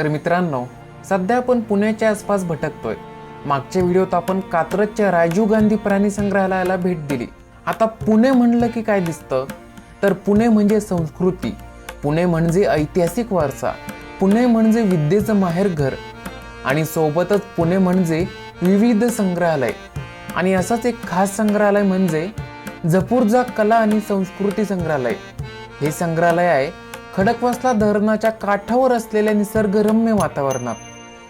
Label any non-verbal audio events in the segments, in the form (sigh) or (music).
तर मित्रांनो सध्या आपण पुण्याच्या आसपास भटकतोय. मागच्या व्हिडिओत आपण कात्रजच्या राजीव गांधी प्राणी संग्रहालयाला भेट दिली. आता पुणे म्हणलं की काय दिसतं? तर पुणे म्हणजे संस्कृती. पुणे म्हणजे ऐतिहासिक वारसा. पुणे म्हणजे विद्येचं माहेरघर आणि सोबतच पुणे म्हणजे विविध संग्रहालय. आणि असंच एक खास संग्रहालय म्हणजे जपूरजा कला आणि संस्कृती संग्रहालय. हे संग्रहालय आहे खडकवासला धरणाच्या काठावर असलेल्या निसर्गरम्य वातावरणात.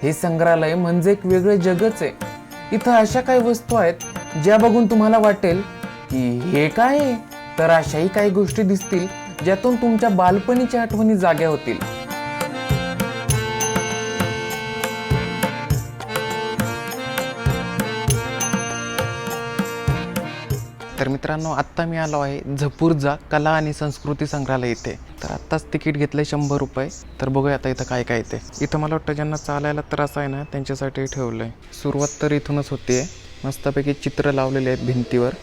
हे संग्रहालय म्हणजे एक वेगळं जगच आहे. इथं अशा काही वस्तू आहेत ज्या बघून तुम्हाला वाटेल की हे काय तर अशाही काही गोष्टी दिसतील ज्यातून तुमच्या बालपणीच्या आठवणी जाग्या होतील. तर मित्रांनो आत्ता मी आलो आहे झपूरजा कला आणि संस्कृती संग्रहालय इथे. तर आत्ताच तिकीट घेतलंय शंभर रुपये. तर बघूया आता इथं काय काय येते इथं मला वाटतं ज्यांना चालायला त्रास आहे ना त्यांच्यासाठी ठेवलं आहे सुरुवात तर इथूनच होते मस्तपैकी चित्र लावलेले आहेत भिंतीवर.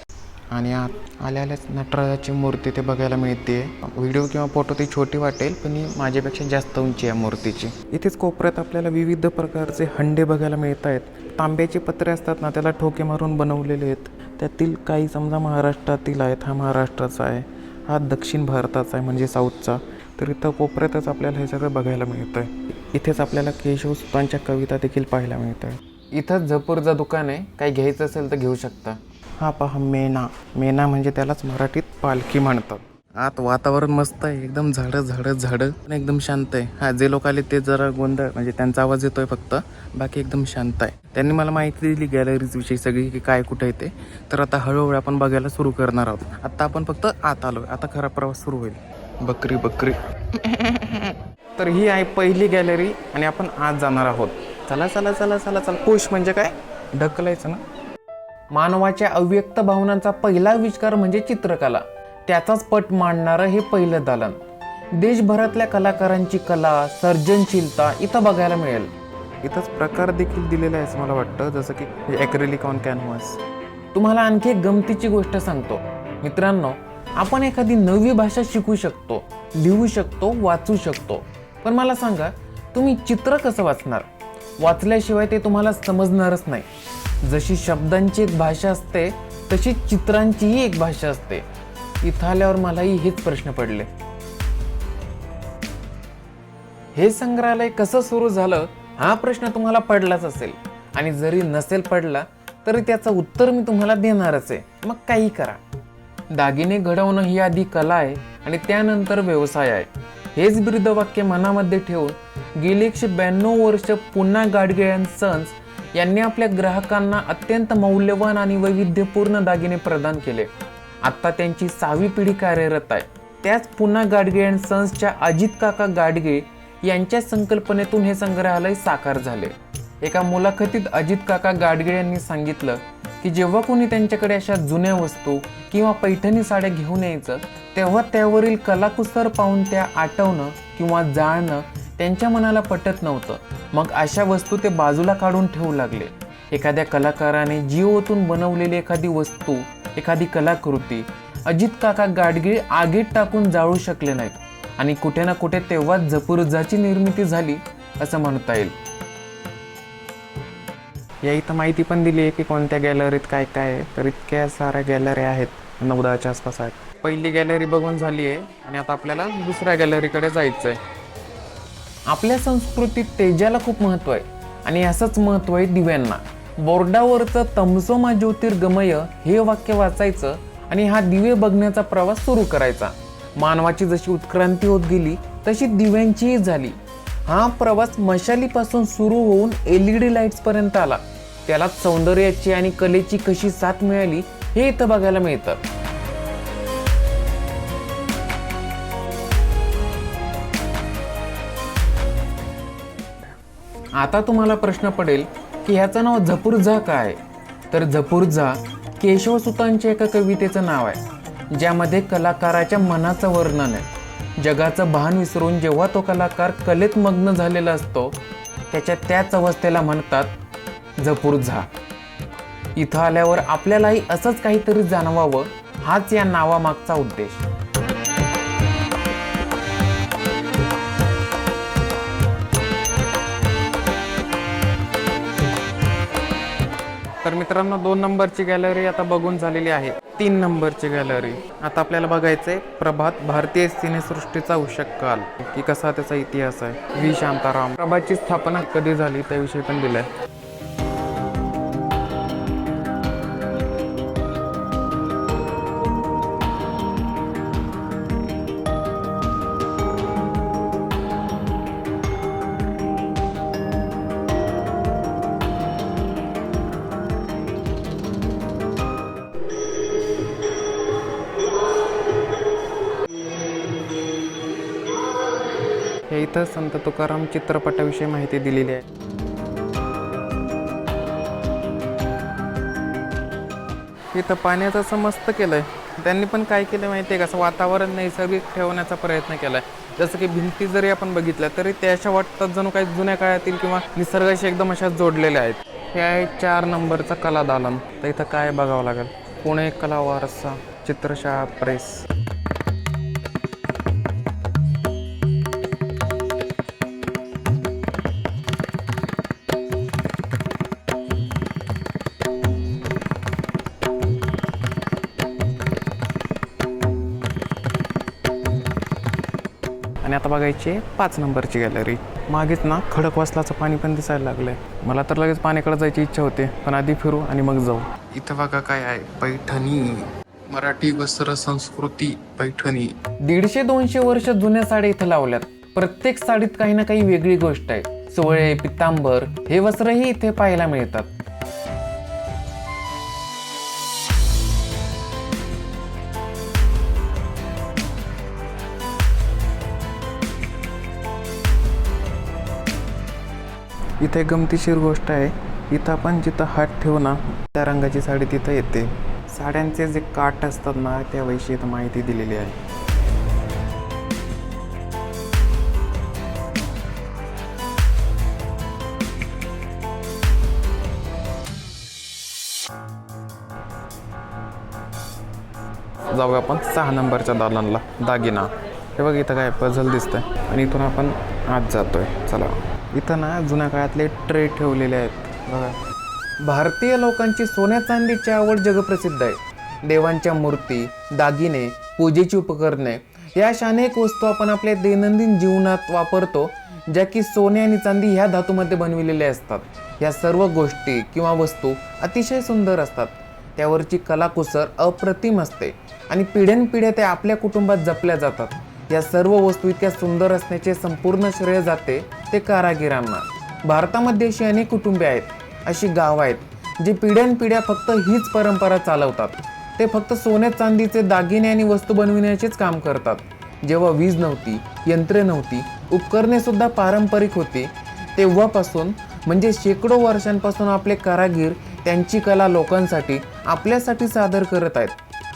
आणि आत आल्या आल्याच नटराजाची मूर्ती ते बघायला मिळते व्हिडिओ किंवा फोटो ती छोटी वाटेल पण ही माझ्यापेक्षा जास्त उंची आहे मूर्तीची. इथेच कोपऱ्यात आपल्याला विविध प्रकारचे हंडे बघायला मिळत आहेत तांब्याचे पत्रे असतात ना त्याला ठोके मारून बनवलेले आहेत. त्यातील काही समजा महाराष्ट्रातील आहेत हा महाराष्ट्राचा आहे हा दक्षिण भारताचा आहे म्हणजे साऊथचा तर इथं कोपऱ्यातच आपल्याला हे सगळं बघायला मिळतं आहे इथेच आपल्याला केशव सुतांच्या कविता देखील पाहायला मिळतं आहे इथंच झपूरचं दुकान आहे काही घ्यायचं असेल तर घेऊ शकता. हा पहा मेना मेना म्हणजे त्यालाच मराठीत पालखी म्हणतात. आत वातावरण मस्त आहे. एकदम झाडं झाडं झाडं. आणि एकदम शांत आहे. हा जे लोक आले ते जरा गोंधळ म्हणजे त्यांचा आवाज येतोय फक्त. बाकी एकदम शांत आहे. त्यांनी मला माहिती दिली गॅलरीज विषयी सगळी की काय कुठं येते तर आता हळूहळू आपण बघायला सुरू करणार आहोत. आता आपण फक्त आत आलोय. आता खरा प्रवास सुरू होईल. बकरी बकरी. (laughs) तर ही आहे पहिली गॅलरी आणि आपण आज जाणार आहोत. चला चला चला चला चला. पुश म्हणजे काय? ढकलायचं ना? मानवाच्या अव्यक्त भावनांचा पहिला आविष्कार म्हणजे चित्रकला. त्याचाच पट मांडणारं हे पहिलं दालन. देशभरातल्या कलाकारांची कला सर्जनशीलता इथं बघायला मिळेल. इथंच प्रकार देखील दिलेले आहे असं मला वाटतं जसं की ॲक्रेलिक ऑन कॅनव्हास तुम्हाला आणखी एक गमतीची गोष्ट सांगतो. मित्रांनो आपण एखादी नवी भाषा शिकू शकतो लिहू शकतो वाचू शकतो. पण मला सांगा तुम्ही चित्र कसं वाचणार? वाचल्याशिवाय ते तुम्हाला समजणारच नाही. जशी शब्दांची एक भाषा असते तशी चित्रांचीही एक भाषा असते. इथं आल्यावर मलाही हेच प्रश्न पडले. हे संग्रहालय कसं सुरू झालं हा प्रश्न तुम्हाला पडलाच असेल. आणि जरी नसेल पडला तरी त्याचं उत्तर मी तुम्हाला देणारच आहे. मग काही करा. दागिने घडवणं ही आधी कला आहे आणि त्यानंतर व्यवसाय आहे. हेच ब्रीदवाक्य मनामध्ये ठेवून गेली एकशे ब्याण्णव वर्ष पुन्हा गाडगे अँड सन्स यांनी आपल्या ग्राहकांना अत्यंत मौल्यवान आणि वैविध्यपूर्ण दागिने प्रदान केले. आत्ता त्यांची सहावी पिढी कार्यरत आहे. त्याच पुन्हा गाडगे अँड सन्सच्या अजित काका गाडगे यांच्या संकल्पनेतून हे संग्रहालय साकार झाले. एका मुलाखतीत अजित काका गाडगे यांनी सांगितलं की जेव्हा कोणी त्यांच्याकडे अशा जुन्या वस्तू किंवा पैठणी साड्या घेऊन यायचं तेव्हा त्यावरील कलाकुसर पाहून त्या आटवणं किंवा जाळणं त्यांच्या मनाला पटत नव्हतं. मग अशा वस्तू ते बाजूला काढून ठेवू लागले. एखाद्या कलाकाराने जिओतून बनवलेली एखादी वस्तू एखादी कलाकृती. अजित काका गाडगीळ आगीत टाकून जाळू शकले नाहीत. आणि कुठे ना कुठे तेव्हाच जपुरुजाची निर्मिती झाली असं म्हणता येईल. या इथं माहिती पण दिली आहे की कोणत्या गॅलरीत काय काय आहे तर इतक्या साऱ्या गॅलऱ्या आहेत नऊदहाच्या आसपास आहेत पहिली गॅलरी बघून झाली आहे आणि आता आपल्याला दुसऱ्या गॅलरीकडे जायचं आहे आपल्या संस्कृतीत तेजाला खूप महत्त्व आहे. आणि असंच महत्त्व आहे दिव्यांना. बोर्डावरचं तमसोमा ज्योतिर्गमय हे वाक्य वाचायचं आणि हा दिवे बघण्याचा प्रवास सुरू करायचा. मानवाची जशी उत्क्रांती होत गेली तशी दिव्यांचीही झाली. हा प्रवास मशालीपासून सुरू होऊन एल ई डी लाईट्सपर्यंत आला. त्याला सौंदर्याची आणि कलेची कशी साथ मिळाली हे इथं बघायला मिळतं. आता तुम्हाला प्रश्न पडेल की ह्याचं नाव झपूरझा काय? तर झपूरझा केशवसुतांच्या एका कवितेचं नाव आहे ज्यामध्ये कलाकाराच्या मनाचं वर्णन आहे. जगाचं भान विसरून जेव्हा तो कलाकार कलेत मग्न झालेला असतो त्याच्या त्याच अवस्थेला म्हणतात झपूरझा. इथं आल्यावर आपल्यालाही असंच काहीतरी जाणवावं हाच या नावामागचा उद्देश. तर मित्रांनो दोन नंबरची गॅलरी आता बघून झालेली आहे. तीन नंबरची गॅलरी आता आपल्याला बघायचंय प्रभात भारतीय सिनेसृष्टीचा उषक काल. की कसा त्याचा इतिहास आहे? व्ही. शांताराम. प्रभातची स्थापना कधी झाली? त्याविषयी पण दिलाय. इथं संत तुकाराम चित्रपटाविषयी माहिती दिलेली आहे. इथं पाण्याचं असं मस्त आहे त्यांनी पण काय केलं माहिती आहे का? असं वातावरण नैसर्गिक ठेवण्याचा प्रयत्न केला आहे जसं की भिंती जरी आपण बघितल्या तरी त्या अशा वाटतात जणू काही जुन्या काळातील किंवा निसर्गाशी एकदम अशा जोडलेल्या आहेत. हे आहे चार नंबरचा कला दालन तर इथं काय बघावं लागेल? पुणे कला वारसा चित्रशाळा प्रेस. आता बघायची पाच नंबरची गॅलरी मागेच ना खडकवासलाचं पाणी पण दिसायला लागलंय. मला तर लगेच पाण्याकडे जायची इच्छा होते पण आधी फिरू आणि मग जाऊ. इथं बघा काय आहे पैठणी. मराठी वस्त्र संस्कृती पैठणी. दीडशे दोनशे वर्ष जुन्या साड्या इथं लावल्यात. प्रत्येक साडीत काही ना काही वेगळी गोष्ट आहे. सोळे पितांबर हे वस्त्रही इथे पाहायला मिळतात. इथे गमतीशीर गोष्ट आहे. इथं आपण जिथं हात ठेवू ना त्या रंगाची साडी तिथं येते. साड्यांचे जे काठ असतात ना त्याविषयी इथं माहिती दिलेली आहे. जाऊया आपण सहा नंबरच्या दालनला दागिना. हे बघ इथं काय पझल दिसतंय. आणि इथून आपण आत जातोय. चला. इथं ना जुन्या काळातले ट्रे ठेवलेले आहेत. बघा. भारतीय लोकांची सोन्या चांदीची आवड जगप्रसिद्ध आहे. देवांच्या मूर्ती दागिने पूजेची उपकरणे या अशा अनेक वस्तू आपण आपल्या दैनंदिन जीवनात वापरतो ज्या की सोने आणि चांदी ह्या धातूमध्ये बनविलेल्या असतात. या सर्व गोष्टी किंवा वस्तू अतिशय सुंदर असतात. त्यावरची कलाकुसर अप्रतिम असते आणि पिढ्यानपिढ्या त्या आपल्या कुटुंबात जपल्या जातात. या सर्व वस्तू इतक्या सुंदर असण्याचे संपूर्ण श्रेय जाते ते कारागिरांना. भारतामध्ये अशी अनेक कुटुंबे आहेत अशी गावं आहेत जे पिढ्यानपिढ्या फक्त हीच परंपरा चालवतात. ते फक्त सोने चांदीचे दागिने आणि वस्तू बनविण्याचेच काम करतात. जेव्हा वीज नव्हती यंत्रे नव्हती उपकरणे सुद्धा पारंपरिक होती तेव्हापासून म्हणजे शेकडो वर्षांपासून आपले कारागीर त्यांची कला लोकांसाठी आपल्यासाठी सादर करत आहेत.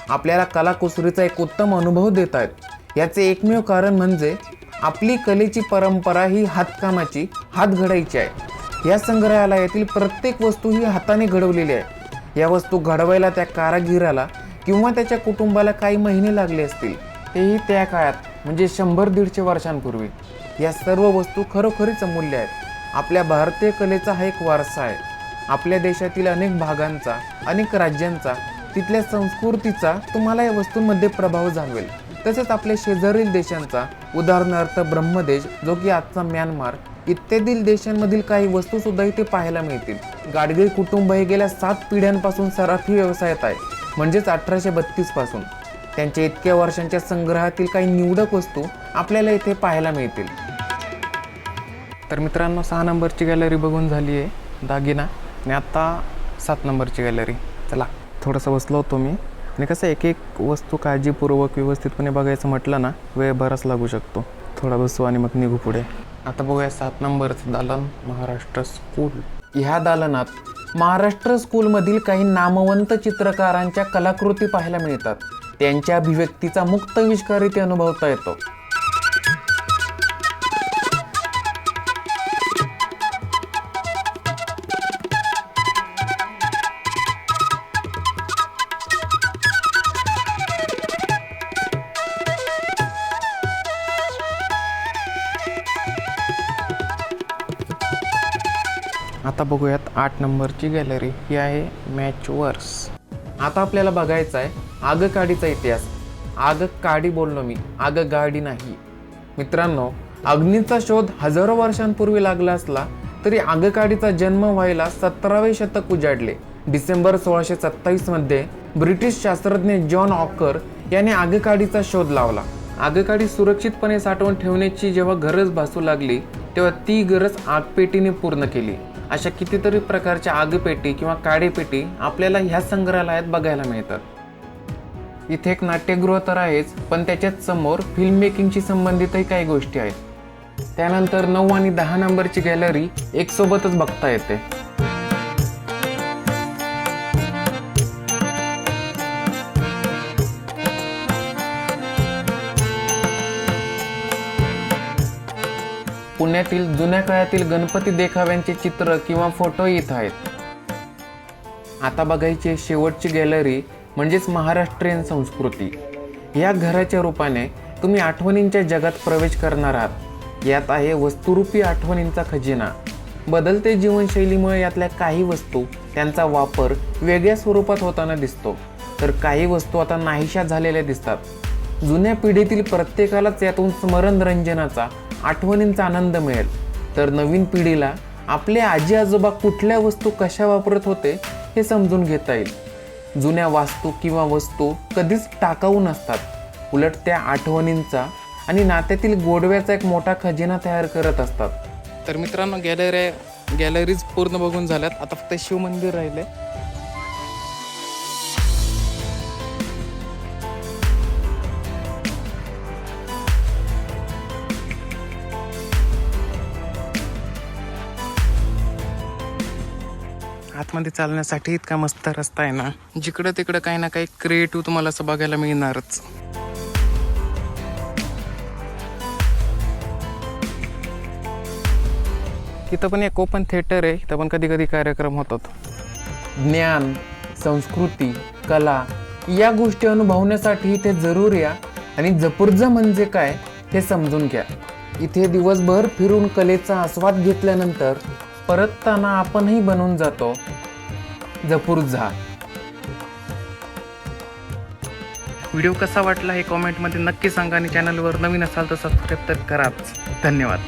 आपल्याला कलाकुसरीचा एक उत्तम अनुभव देत आहेत. याचे एकमेव कारण म्हणजे आपली कलेची परंपरा ही हातकामाची हात घडायची आहे. या संग्रहालयातील प्रत्येक वस्तू ही हाताने घडवलेली आहे. या वस्तू घडवायला त्या कारागिराला किंवा त्याच्या कुटुंबाला काही महिने लागले असतील तेही त्या काळात म्हणजे शंभर दीडशे वर्षांपूर्वी. या सर्व वस्तू खरोखरीच अमूल्य आहेत. आपल्या भारतीय कलेचा हा एक वारसा आहे. आपल्या देशातील अनेक भागांचा अनेक राज्यांचा तिथल्या संस्कृतीचा तुम्हाला या वस्तूंमध्ये प्रभाव जाणवेल. तसेच आपल्या शेजारील देशांचा उदाहरणार्थ ब्रह्मदेश जो की आजचा म्यानमार इत्यादी देशांमधील काही वस्तू सुद्धा इथे पाहायला मिळतील. गाडगिळ कुटुंब हे गेल्या सात पिढ्यांपासून सराफी व्यवसायात आहे म्हणजेच अठराशे बत्तीसपासून. त्यांच्या इतक्या वर्षांच्या संग्रहातील काही निवडक वस्तू आपल्याला इथे पाहायला मिळतील. तर मित्रांनो सहा नंबरची गॅलरी बघून झाली आहे दागिना. आणि आत्ता सात नंबरची गॅलरी चला थोडंसं बसलो होतो मी. आणि कसं एक एक वस्तू काळजीपूर्वक व्यवस्थितपणे बघायचं म्हटलं ना वेळ बराच लागू शकतो. थोडा बसू आणि मग निघू पुढे. आता बघूया सात नंबरचं दालन महाराष्ट्र स्कूल. ह्या दालनात महाराष्ट्र स्कूलमधील काही नामवंत चित्रकारांच्या कलाकृती पाहायला मिळतात. त्यांच्या अभिव्यक्तीचा मुक्त विष्कार इथे अनुभवता येतो. आता बघूयात आठ नंबरची गॅलरी. ही आहे मॅच वर्स आता आपल्याला बघायचं आहे आगकाडीचा इतिहास. आगकाडी बोललो मी. आगगाडी नाही. मित्रांनो अग्नीचा शोध हजारो वर्षांपूर्वी लागला असला तरी आगकाडीचा जन्म व्हायला सतरावे शतक उजाडले. डिसेंबर सोळाशे सत्तावीसमध्ये ब्रिटिश शास्त्रज्ञ जॉन ऑकर याने आगकाडीचा शोध लावला. आगकाडी सुरक्षितपणे साठवून ठेवण्याची जेव्हा गरज भासू लागली तेव्हा ती गरज आगपेटीने पूर्ण केली. अशा कितीतरी प्रकारच्या आगपेटी किंवा काडेपेटी आपल्याला ह्या संग्रहालयात बघायला मिळतात. इथे एक नाट्यगृह तर आहेच पण त्याच्याच समोर फिल्म मेकिंगशी संबंधितही काही गोष्टी आहेत. त्यानंतर नऊ आणि दहा नंबरची गॅलरी एक सोबतच बघता येते. पुण्यातील जुन्या काळातील गणपती देखाव्यांचे चित्र किंवा फोटो येत आहेत. आता बघायची शेवटची गॅलरी म्हणजेच महाराष्ट्रीयन संस्कृती. या घराच्या रूपाने तुम्ही आठवणींच्या जगात प्रवेश करणार आहात. यात आहे वस्तुरूपी आठवणींचा खजिना. बदलते जीवनशैलीमुळे यातल्या काही वस्तू त्यांचा वापर वेगळ्या स्वरूपात होताना दिसतो. तर काही वस्तू आता नाहीशा झालेल्या दिसतात. जुन्या पिढीतील प्रत्येकालाच यातून स्मरणरंजनाचा आठवणींचा आनंद मिळेल. तर नवीन पिढीला आपले आजी आजोबा कुठल्या वस्तू कशा वापरत होते हे समजून घेता येईल. जुन्या वास्तू किंवा वस्तू कधीच टाकाऊ नसतात. उलट त्या आठवणींचा आणि नात्यातील गोडव्याचा एक मोठा खजिना तयार करत असतात. तर मित्रांनो गॅलरी गॅलरीज पूर्ण बघून झाल्यात. आता फक्त शिवमंदिर राहिले. आतमध्ये चालण्यासाठी इतका मस्त रस्ता आहे ना. जिकडं तिकडं काही ना काही क्रिएटिव्ह तुम्हाला असं बघायला मिळणारच. इथं पण एक ओपन थिएटर आहे इथं पण कधी कधी कार्यक्रम होतात. ज्ञान संस्कृती कला या गोष्टी अनुभवण्यासाठी इथे जरूर या आणि जपुर्जा म्हणजे काय हे समजून घ्या. इथे दिवसभर फिरून कलेचा आस्वाद घेतल्यानंतर परतताना आपणही बनून जातो. जपूर झा व्हिडिओ कसा वाटला हे कॉमेंटमध्ये नक्की सांगा आणि चॅनलवर नवीन असाल तर सबस्क्राईब तर कराच. धन्यवाद.